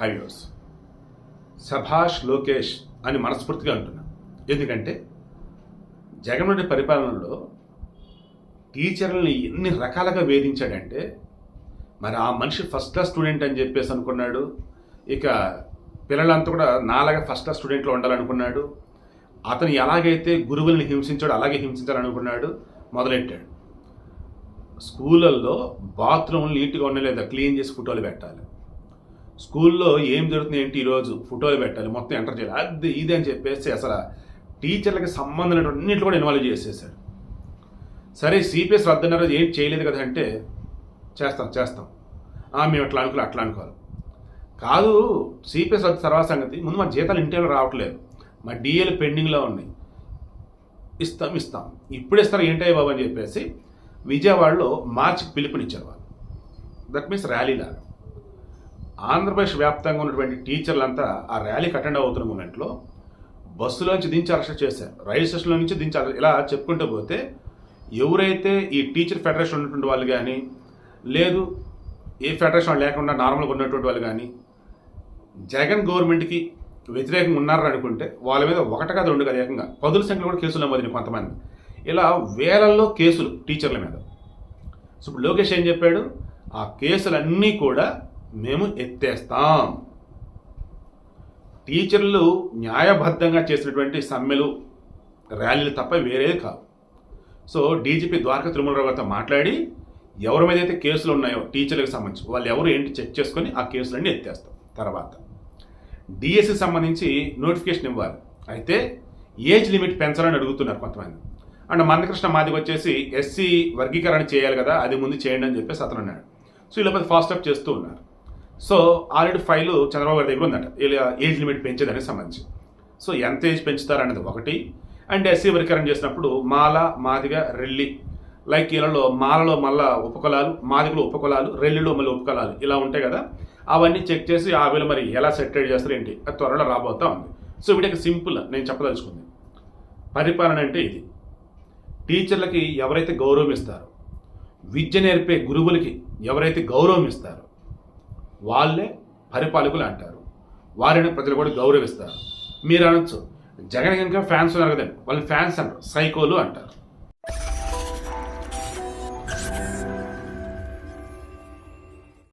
హైవ్యూర్స్ సభాష్ లోకేష్ అని మనస్ఫూర్తిగా అంటున్నా. ఎందుకంటే జగన్ పరిపాలనలో టీచర్లని ఎన్ని రకాలుగా వేధించాడంటే మరి ఆ మనిషి ఫస్ట్ క్లాస్ స్టూడెంట్ అని చెప్పేసి అనుకున్నాడు. ఇక పిల్లలంతా కూడా నాలాగా ఫస్ట్ క్లాస్ స్టూడెంట్లో ఉండాలనుకున్నాడు. అతను ఎలాగైతే గురువుల్ని హింసించాడో అలాగే హింసించాలనుకున్నాడు. మొదలెట్టాడు. స్కూళ్ళల్లో బాత్రూమ్లు నీట్గా ఉండలేదా? క్లీన్ చేసి ఫోటోలు పెట్టాలి. స్కూల్లో ఏం జరుగుతుంది ఏంటి ఈరోజు? ఫోటోలు పెట్టాలి మొత్తం ఎంటర్ చేయాలి. అది ఇది అని చెప్పేసి అసలు టీచర్లకి సంబంధమైనటువంటి అన్నింటిలో కూడా ఇన్వాల్వ్ చేసేసాడు సరే సిపిఎస్ రద్దన్నారు ఏం చేయలేదు కదా అంటే చేస్తాం చేస్తాం. మేము అట్లా అనుకోవాలి అట్లా అనుకోవాలి. కాదు సిపిఎస్ రద్దు తర్వాత సంగతి ముందు మా జీతాలు ఇంటిలో రావట్లేదు. మా డిఏలు పెండింగ్లో ఉన్నాయి. ఇస్తాం ఇస్తాం. ఇప్పుడు ఇస్తారు ఏంటయ్య బాబు అని చెప్పేసి విజయవాడలో మార్చికి పిలుపునిచ్చారు వాళ్ళు. దట్ మీన్స్ ర్యాలీ లాగా. ఆంధ్రప్రదేశ్ వ్యాప్తంగా ఉన్నటువంటి టీచర్లంతా ఆ ర్యాలీకి అటెండ్ అవుతున్న మూమెంట్లో బస్సులోంచి దించి అరెస్ట్ చేశారు. రైలు స్టేషన్లో నుంచి దించి ఇలా చెప్పుకుంటూ పోతే ఎవరైతే ఈ టీచర్ ఫెడరేషన్ ఉన్నటువంటి వాళ్ళు కానీ లేదు ఏ ఫెడరేషన్ లేకుండా నార్మల్గా ఉన్నటువంటి వాళ్ళు కానీ జగన్ గవర్నమెంట్కి వ్యతిరేకంగా ఉన్నారని అనుకుంటే వాళ్ళ మీద ఒకటి కాదు రెండు కాదు ఏకంగా పదుల సంఖ్యలో కూడా కేసులు నమోదినాయి కొంతమంది. ఇలా వేలల్లో కేసులు టీచర్ల మీద. సో ఇప్పుడు లోకేష్ ఏం చెప్పాడు? ఆ కేసులన్నీ కూడా మేము ఎత్తేస్తాం. టీచర్లు న్యాయబద్ధంగా చేసినటువంటి సమ్మెలు ర్యాలీలు తప్ప వేరేది కావు. సో డీజీపీ ద్వారకా తిరుమలరావు గారితో మాట్లాడి ఎవరి మీద అయితే కేసులు ఉన్నాయో టీచర్లకు సంబంధించి వాళ్ళు ఎవరు ఏంటి చెక్ చేసుకొని ఆ కేసులన్నీ ఎత్తేస్తాం తర్వాత. డిఎస్సి సంబంధించి నోటిఫికేషన్ ఇవ్వాలి. అయితే ఏజ్ లిమిట్ పెంచాలని అడుగుతున్నారు కొంతమంది. అండ్ మందకృష్ణ మాదికి వచ్చేసి ఎస్సీ వర్గీకరణ చేయాలి కదా అది ముందు చేయండి అని చెప్పేసి అతను అన్నాడు. సో ఇలా ఫాస్ట్ అప్ చేస్తూ ఉన్నారు. సో ఆల్రెడీ ఫైల్ చంద్రబాబు గారి దగ్గర ఉందంట. ఏజ్ లిమిట్ పెంచేదానికి సంబంధించి. సో ఎంత ఏజ్ పెంచుతారనేది ఒకటి. అండ్ ఎస్సీ వర్గీకరణ చేసినప్పుడు మాల మాదిగ రెల్లి. లైక్ వీళ్ళలో మాలలో మళ్ళా ఉపకులాలు మాదిగలో ఉపకులాలు రెల్లిలో మళ్ళీ ఉపకులాలు ఇలా ఉంటాయి కదా. అవన్నీ చెక్ చేసి ఆ వీళ్ళు మరి ఎలా సెటిల్ చేస్తారు ఏంటి? అది త్వరలో రాబోతా ఉంది. సో వీటికి సింపుల్ నేను చెప్పదలుచుకుంది. పరిపాలన అంటే ఇది. టీచర్లకి ఎవరైతే గౌరవం ఇస్తారో విద్య నేర్పే గురువులకి ఎవరైతే గౌరవం ఇస్తారో వాళ్ళే పరిపాలకులు అంటారు. వారిని ప్రజలు కూడా గౌరవిస్తారు. మీరు అనొచ్చు. జగన్ కనుక ఫ్యాన్స్ ఉన్నారు కదండి వాళ్ళు ఫ్యాన్స్ అంటారు. సైకోలు అంటారు.